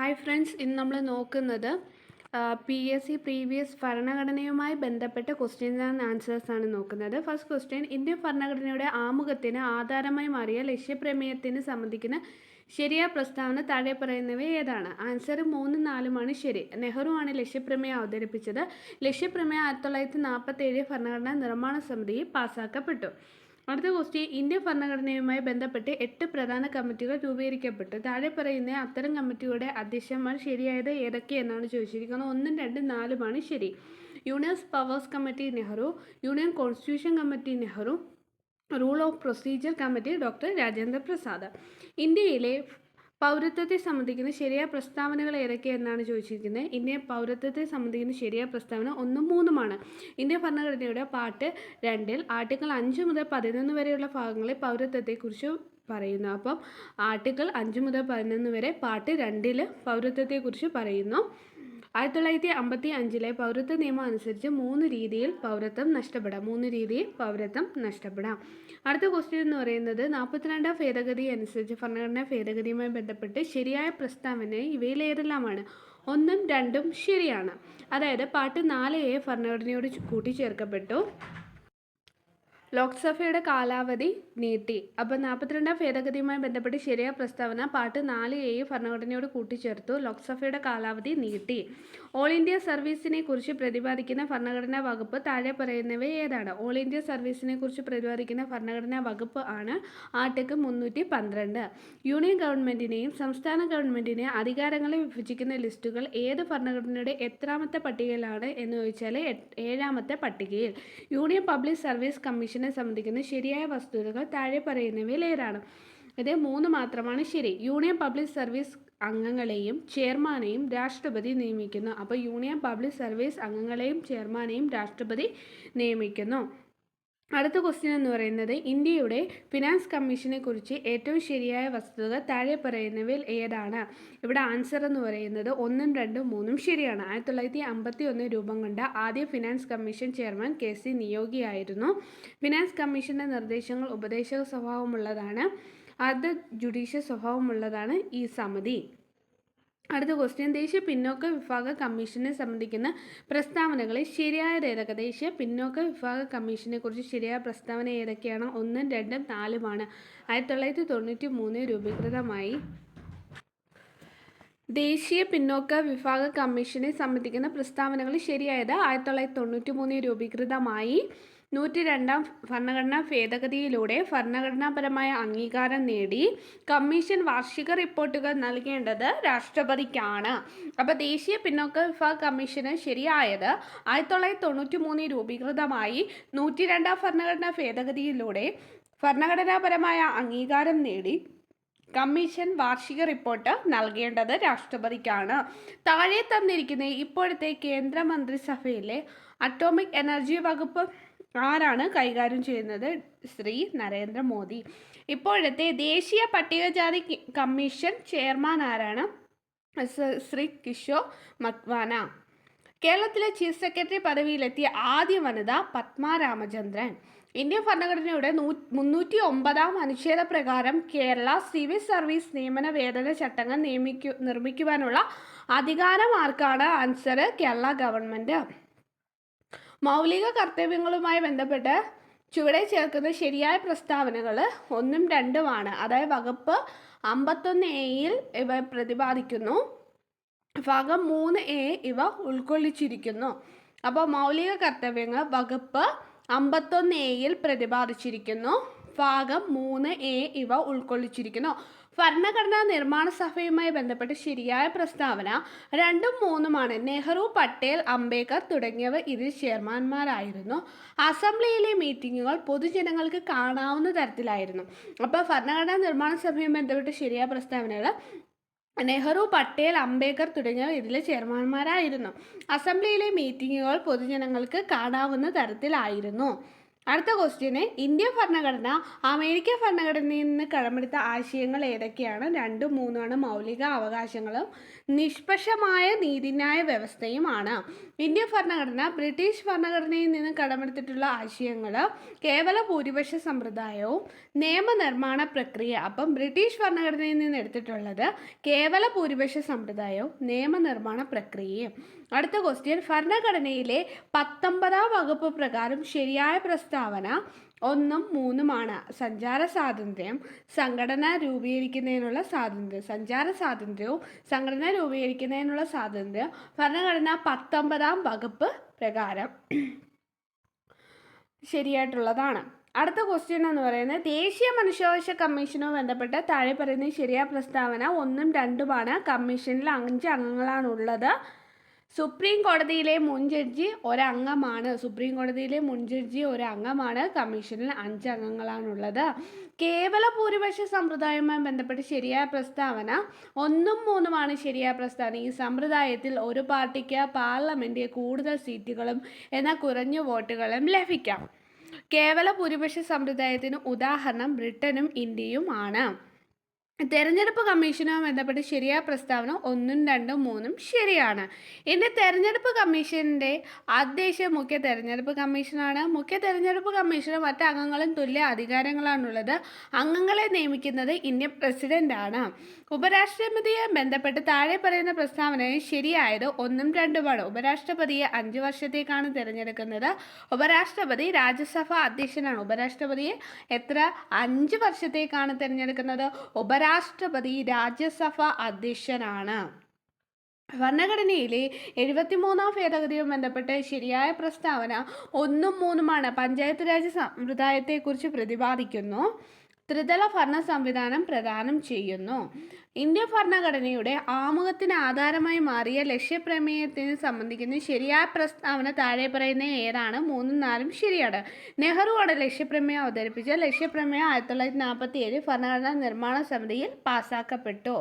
Hi friends ഇന്ന് നമ്മൾ നോക്കുന്നത് പി എസ് സി പ്രീവിയസ് ഭരണഘടനയുമായി ബന്ധപ്പെട്ട ക്വസ്റ്റ്യൻസ് ആൻഡ് ആൻസേഴ്സ് ആണ് നോക്കുന്നത്. ഫസ്റ്റ് ക്വസ്റ്റ്യൻ ഇന്ത്യൻ ഭരണഘടനയുടെ ആമുഖത്തിന് ആധാരമായി മാറിയ ലക്ഷ്യപ്രമേയത്തിന് സംബന്ധിക്കുന്ന ശരിയായ പ്രസ്താവന താഴെ പറയുന്നവ ഏതാണ്? ആൻസർ മൂന്നും നാലുമാണ് ശരി. നെഹ്റു ആണ് ലക്ഷ്യപ്രമേയം അവതരിപ്പിച്ചത്. ലക്ഷ്യപ്രമേയം ആയിരത്തി തൊള്ളായിരത്തി നാൽപ്പത്തി ഏഴ് ഭരണഘടനാ നിർമ്മാണ സമിതി പാസ്സാക്കപ്പെട്ടു അടുത്ത ക്വസ്റ്റ്യൻ ഇന്ത്യ ഭരണഘടനയുമായി ബന്ധപ്പെട്ട് എട്ട് പ്രധാന കമ്മിറ്റികൾ രൂപീകരിക്കപ്പെട്ടു. താഴെ പറയുന്ന അത്തരം കമ്മിറ്റിയുടെ അധ്യക്ഷന്മാർ ശരിയായത് ഏതൊക്കെയെന്നാണ് ചോദിച്ചിരിക്കുന്നത്. ഒന്നും രണ്ടും നാലുമാണ് ശരി. Union powers committee Nehru union constitution committee Nehru rule of procedure committee doctor Rajendra Prasad. ഇന്ത്യയിലെ പൗരത്വത്തെ സംബന്ധിക്കുന്ന ശരിയായ പ്രസ്താവനകൾ ഏതൊക്കെയെന്നാണ് ചോദിച്ചിരിക്കുന്നത്. ഇന്ത്യ പൗരത്വത്തെ സംബന്ധിക്കുന്ന ശരിയായ പ്രസ്താവന ഒന്നും മൂന്നുമാണ്. ഇന്ത്യ ഭരണഘടനയുടെ പാട്ട് രണ്ടിൽ ആർട്ടിക്കിൾ അഞ്ച് മുതൽ പതിനൊന്ന് വരെയുള്ള ഭാഗങ്ങളിൽ പൗരത്വത്തെക്കുറിച്ച് പറയുന്നു. അപ്പം ആർട്ടിക്കിൾ അഞ്ച് മുതൽ പതിനൊന്ന് വരെ പാട്ട് രണ്ടിൽ പൗരത്വത്തെക്കുറിച്ച് പറയുന്നു. ആയിരത്തി തൊള്ളായിരത്തി അമ്പത്തി അഞ്ചിലെ പൗരത്വ നിയമം അനുസരിച്ച് മൂന്ന് രീതിയിൽ പൗരത്വം നഷ്ടപ്പെടാം. മൂന്ന് രീതിയിൽ പൗരത്വം നഷ്ടപ്പെടാം. അടുത്ത ക്വസ്റ്റ്യൻ എന്ന് പറയുന്നത് നാൽപ്പത്തിരണ്ടാം ഭേദഗതി അനുസരിച്ച് ഭരണഘടനാ ഭേദഗതിയുമായി ബന്ധപ്പെട്ട് ശരിയായ പ്രസ്താവന ഇവയിലേതെല്ലാമാണ്? ഒന്നും രണ്ടും ശരിയാണ്. അതായത് പാട്ട് നാല് എ ഭരണഘടനയോട് കൂട്ടിച്ചേർക്കപ്പെട്ടു. ലോക്സഭയുടെ കാലാവധി നീട്ടി. അപ്പോൾ നാൽപ്പത്തിരണ്ടാം ഭേദഗതിയുമായി ബന്ധപ്പെട്ട് ശരിയായ പ്രസ്താവന പാട്ട് നാല് എ ഭരണഘടനയോട് കൂട്ടിച്ചേർത്തു ലോക്സഭയുടെ കാലാവധി നീട്ടി. ഓൾ ഇന്ത്യ സർവീസിനെ കുറിച്ച് പ്രതിപാദിക്കുന്ന ഭരണഘടനാ വകുപ്പ് താഴെ പറയുന്നവ ഏതാണ്? ഓൾ ഇന്ത്യ സർവീസിനെ കുറിച്ച് പ്രതിപാദിക്കുന്ന ഭരണഘടനാ വകുപ്പ് ആണ് ആർട്ടിക്കിൾ മുന്നൂറ്റി പന്ത്രണ്ട്. യൂണിയൻ ഗവൺമെന്റിനെയും സംസ്ഥാന ഗവൺമെന്റിനെയും അധികാരങ്ങളെ വിഭജിക്കുന്ന ലിസ്റ്റുകൾ ഏത് ഭരണഘടനയുടെ എത്രാമത്തെ പട്ടികയിലാണ് എന്ന് ചോദിച്ചാൽ ഏഴാമത്തെ പട്ടികയിൽ. യൂണിയൻ പബ്ലിക് സർവീസ് കമ്മീഷനെ സംബന്ധിക്കുന്ന ശരിയായ വസ്തുതകൾ താഴെ പറയുന്നവയിൽ ഏതാണ്? ഇത് മൂന്ന് മാത്രമാണ്. ശരി. യൂണിയൻ പബ്ലിക് സർവീസ് അംഗങ്ങളെയും ചെയർമാനെയും രാഷ്ട്രപതി നിയമിക്കുന്നു. അപ്പോൾ യൂണിയൻ പബ്ലിക് സർവീസ് അംഗങ്ങളെയും ചെയർമാനെയും രാഷ്ട്രപതി നിയമിക്കുന്നു. അടുത്ത ക്വസ്റ്റ്യൻ എന്ന് പറയുന്നത് ഇന്ത്യയുടെ ഫിനാൻസ് കമ്മീഷനെ കുറിച്ച് ഏറ്റവും ശരിയായ വസ്തുത താഴെ പറയുന്നവയിൽ ഏതാണ്? ഇവിടെ ആൻസർ എന്ന് പറയുന്നത് ഒന്നും രണ്ടും മൂന്നും ശരിയാണ്. ആയിരത്തി തൊള്ളായിരത്തി അമ്പത്തി ഒന്ന് രൂപം കൊണ്ട ആദ്യ finance commission chairman K C നിയോഗിയായിരുന്നു finance കമ്മീഷന്റെ നിർദ്ദേശങ്ങൾ ഉപദേശക സ്വഭാവമുള്ളതാണ്. അത് ജുഡീഷ്യൽ സ്വഭാവമുള്ളതാണ് ഈ സമിതി. അടുത്ത ക്വസ്റ്റ്യൻ ദേശീയ പിന്നോക്ക വിഭാഗ കമ്മീഷനെ സംബന്ധിക്കുന്ന പ്രസ്താവനകളിൽ ശരിയായ ഏതൊക്കെ ദേശീയ പിന്നോക്ക വിഭാഗ കമ്മീഷനെ കുറിച്ച് ശരിയായ പ്രസ്താവന ഏതൊക്കെയാണ്? ഒന്നും രണ്ടും നാലുമാണ്. ആയിരത്തി തൊള്ളായിരത്തി തൊണ്ണൂറ്റി മൂന്ന് രൂപീകൃതമായി ദേശീയ പിന്നോക്ക വിഭാഗ കമ്മീഷനെ സംബന്ധിക്കുന്ന പ്രസ്താവനകൾ ശരിയായത് ആയിരത്തി തൊള്ളായിരത്തി തൊണ്ണൂറ്റി മൂന്നിൽ രൂപീകൃതമായി. നൂറ്റി രണ്ടാം ഭരണഘടനാ ഭേദഗതിയിലൂടെ ഭരണഘടനാപരമായ അംഗീകാരം നേടി. കമ്മീഷൻ വാർഷിക റിപ്പോർട്ടുകൾ നൽകേണ്ടത് രാഷ്ട്രപതിക്കാണ്. അപ്പോൾ ദേശീയ പിന്നോക്ക വിഭാഗ കമ്മീഷന് ശരിയായത് ആയിരത്തി തൊള്ളായിരത്തി തൊണ്ണൂറ്റി മൂന്നിൽ രൂപീകൃതമായി. നൂറ്റി രണ്ടാം ഭരണഘടനാ ഭേദഗതിയിലൂടെ ഭരണഘടനാപരമായ അംഗീകാരം നേടി. കമ്മീഷൻ വാർഷിക റിപ്പോർട്ട് നൽകേണ്ടത് രാഷ്ട്രപതിക്കാണ്. താഴെ തന്നിരിക്കുന്ന ഇപ്പോഴത്തെ കേന്ദ്രമന്ത്രിസഭയിലെ അറ്റോമിക് എനർജി വകുപ്പ് ആരാണ് കൈകാര്യം ചെയ്യുന്നത്? ശ്രീ നരേന്ദ്രമോദി. ഇപ്പോഴത്തെ ദേശീയ പട്ടികജാതി കമ്മീഷൻ ചെയർമാൻ ആരാണ്? ശ്രീ കിഷോർ മക്വാന. കേരളത്തിലെ ചീഫ് സെക്രട്ടറി പദവിയിലെത്തിയ ആദ്യ വനിത പത്മ രാമചന്ദ്രൻ. ഇന്ത്യൻ ഭരണഘടനയുടെ നൂ മുന്നൂറ്റി ഒമ്പതാം അനുച്ഛേദ പ്രകാരം കേരള സിവിൽ സർവീസ് നിയമന വേതന ചട്ടങ്ങൾ നിയമിക്കു നിർമ്മിക്കുവാനുള്ള അധികാരമാർക്കാണ് ആൻസർ കേരള ഗവൺമെന്റ് മൗലിക കർത്തവ്യങ്ങളുമായി ബന്ധപ്പെട്ട് ചുവടെ ചേർക്കുന്ന ശരിയായ പ്രസ്താവനകൾ ഒന്നും രണ്ടുമാണ്. അതായത് വകുപ്പ് അമ്പത്തൊന്ന് എയിൽ ഇവ പ്രതിപാദിക്കുന്നു. ഭാഗം മൂന്ന് എ ഇവ ഉൾക്കൊള്ളിച്ചിരിക്കുന്നു. അപ്പോൾ മൗലിക കർത്തവ്യങ്ങൾ വകുപ്പ് അമ്പത്തൊന്ന് എയിൽ പ്രതിപാദിച്ചിരിക്കുന്നു. ഭാഗം മൂന്ന് എ ഇവ ഉൾക്കൊള്ളിച്ചിരിക്കുന്നു. ഭരണഘടനാ നിർമ്മാണ സഭയുമായി ബന്ധപ്പെട്ട് ശരിയായ പ്രസ്താവന രണ്ടും മൂന്നുമാണ്. നെഹ്റു പട്ടേൽ അംബേദ്കർ തുടങ്ങിയവർ ഇതിൽ ചെയർമാൻമാരായിരുന്നു. അസംബ്ലിയിലെ മീറ്റിങ്ങുകൾ പൊതുജനങ്ങൾക്ക് കാണാവുന്ന തരത്തിലായിരുന്നു. അപ്പോൾ ഭരണഘടനാ നിർമ്മാണ സഭയുമായി ബന്ധപ്പെട്ട് ശരിയായ പ്രസ്താവനകൾ നെഹ്റു പട്ടേൽ അംബേദ്കർ തുടങ്ങിയവർ ഇതിലെ ചെയർമാൻമാരായിരുന്നു. അസംബ്ലിയിലെ മീറ്റിങ്ങുകൾ പൊതുജനങ്ങൾക്ക് കാണാവുന്ന തരത്തിലായിരുന്നു. അടുത്ത ക്വസ്റ്റ്യന് ഇന്ത്യൻ ഭരണഘടന അമേരിക്കൻ ഭരണഘടനയിൽ നിന്ന് കടമെടുത്ത ആശയങ്ങൾ ഏതൊക്കെയാണ്? രണ്ടും മൂന്നുമാണ് മൗലിക അവകാശങ്ങളും. നിഷ്പക്ഷമായ നീതിന്യായ വ്യവസ്ഥയുമാണ് ഇന്ത്യൻ ഭരണഘടന ബ്രിട്ടീഷ് ഭരണഘടനയിൽ നിന്ന് കടമെടുത്തിട്ടുള്ള ആശയങ്ങൾ കേവല ഭൂരിപക്ഷ സമ്പ്രദായവും നിയമനിർമ്മാണ പ്രക്രിയ അപ്പം ബ്രിട്ടീഷ് ഭരണഘടനയിൽ നിന്ന് എടുത്തിട്ടുള്ളത് കേവല ഭൂരിപക്ഷ സമ്പ്രദായവും നിയമനിർമ്മാണ പ്രക്രിയയും. അടുത്ത ക്വസ്റ്റ്യൻ ഭരണഘടനയിലെ പത്തൊമ്പതാം വകുപ്പ് പ്രകാരം ശരിയായ പ്രസ്താവന ഒന്നും മൂന്നുമാണ്. സഞ്ചാര സ്വാതന്ത്ര്യം സംഘടന രൂപീകരിക്കുന്നതിനുള്ള സ്വാതന്ത്ര്യം സഞ്ചാര സ്വാതന്ത്ര്യവും സംഘടന രൂപീകരിക്കുന്നതിനുള്ള സ്വാതന്ത്ര്യം. ഭരണഘടന പത്തൊമ്പതാം വകുപ്പ് പ്രകാരം ശരിയായിട്ടുള്ളതാണ്. അടുത്ത ക്വസ്റ്റ്യൻ എന്ന് പറയുന്നത് ദേശീയ മനുഷ്യാവകാശ കമ്മീഷനുമായി ബന്ധപ്പെട്ട് താഴെ പറയുന്ന ശരിയായ പ്രസ്താവന ഒന്നും രണ്ടുമാണ്. കമ്മീഷനിൽ അഞ്ച് അംഗങ്ങളാണുള്ളത്. സുപ്രീം കോടതിയിലെ മുൻ ജഡ്ജി ഒരംഗമാണ്. സുപ്രീം കോടതിയിലെ മുൻ ജഡ്ജി ഒരംഗമാണ്. കമ്മീഷനിൽ അഞ്ചംഗങ്ങളാണുള്ളത്. കേവല ഭൂരിപക്ഷ സമ്പ്രദായവുമായി ബന്ധപ്പെട്ട് ശരിയായ പ്രസ്താവന ഒന്നും മൂന്നുമാണ് ശരിയായ പ്രസ്താവന. ഈ സമ്പ്രദായത്തിൽ ഒരു പാർട്ടിക്ക് പാർലമെന്റിൽ കൂടുതൽ സീറ്റുകളും എന്നാൽ കുറഞ്ഞ വോട്ടുകളും ലഭിക്കാം. കേവല ഭൂരിപക്ഷ സമ്പ്രദായത്തിന് ഉദാഹരണം ബ്രിട്ടനും ഇന്ത്യയും ആണ്. തെരഞ്ഞെടുപ്പ് കമ്മീഷനുമായി ബന്ധപ്പെട്ട് ശരിയായ പ്രസ്താവന ഒന്നും രണ്ടും മൂന്നും ശരിയാണ്. ഇനി തെരഞ്ഞെടുപ്പ് കമ്മീഷന്റെ അധ്യക്ഷ മുഖ്യ തെരഞ്ഞെടുപ്പ് കമ്മീഷനാണ്. മുഖ്യ തെരഞ്ഞെടുപ്പ് കമ്മീഷന് മറ്റ് അംഗങ്ങളും തുല്യ അധികാരങ്ങളാണുള്ളത്. അംഗങ്ങളെ നിയമിക്കുന്നത് ഇന്ത്യൻ പ്രസിഡന്റാണ്. ഉപരാഷ്ട്രപതിയെ ബന്ധപ്പെട്ട് താഴെ പറയുന്ന പ്രസ്താവനയിൽ ശരിയായത് ഒന്നും രണ്ടുമാണ്. ഉപരാഷ്ട്രപതിയെ അഞ്ച് വർഷത്തേക്കാണ് തിരഞ്ഞെടുക്കുന്നത്. ഉപരാഷ്ട്രപതി രാജ്യസഭ അധ്യക്ഷനാണ്. ഉപരാഷ്ട്രപതിയെ എത്ര? അഞ്ച് വർഷത്തേക്കാണ് തിരഞ്ഞെടുക്കുന്നത്. ഉപരാഷ്ട്രപതി രാജ്യസഭ അധ്യക്ഷനാണ്. ഭരണഘടനയിലെ എഴുപത്തിമൂന്നാം ഭേദഗതിയുമായി ബന്ധപ്പെട്ട് ശരിയായ പ്രസ്താവന ഒന്നും മൂന്നുമാണ്. പഞ്ചായത്ത് രാജ് സമ്പ്രദായത്തെക്കുറിച്ച് പ്രതിപാദിക്കുന്നു. ത്രിതല ഭരണ സംവിധാനം പ്രദാനം ചെയ്യുന്നു. ഇന്ത്യ ഭരണഘടനയുടെ ആമുഖത്തിന് ആധാരമായി മാറിയ ലക്ഷ്യപ്രമേയത്തിന് സംബന്ധിക്കുന്ന ശരിയായ പ്രസ്താവന താഴെ പറയുന്ന ഏതാണ്? മൂന്നും നാലും ശരിയാണ്. നെഹ്റുവാണ് ലക്ഷ്യപ്രമേയം അവതരിപ്പിച്ച. ലക്ഷ്യപ്രമേയം ആയിരത്തി തൊള്ളായിരത്തി നാൽപ്പത്തി ഏഴ് ഭരണഘടനാ നിർമ്മാണ സമിതിയിൽ പാസ്സാക്കപ്പെട്ടു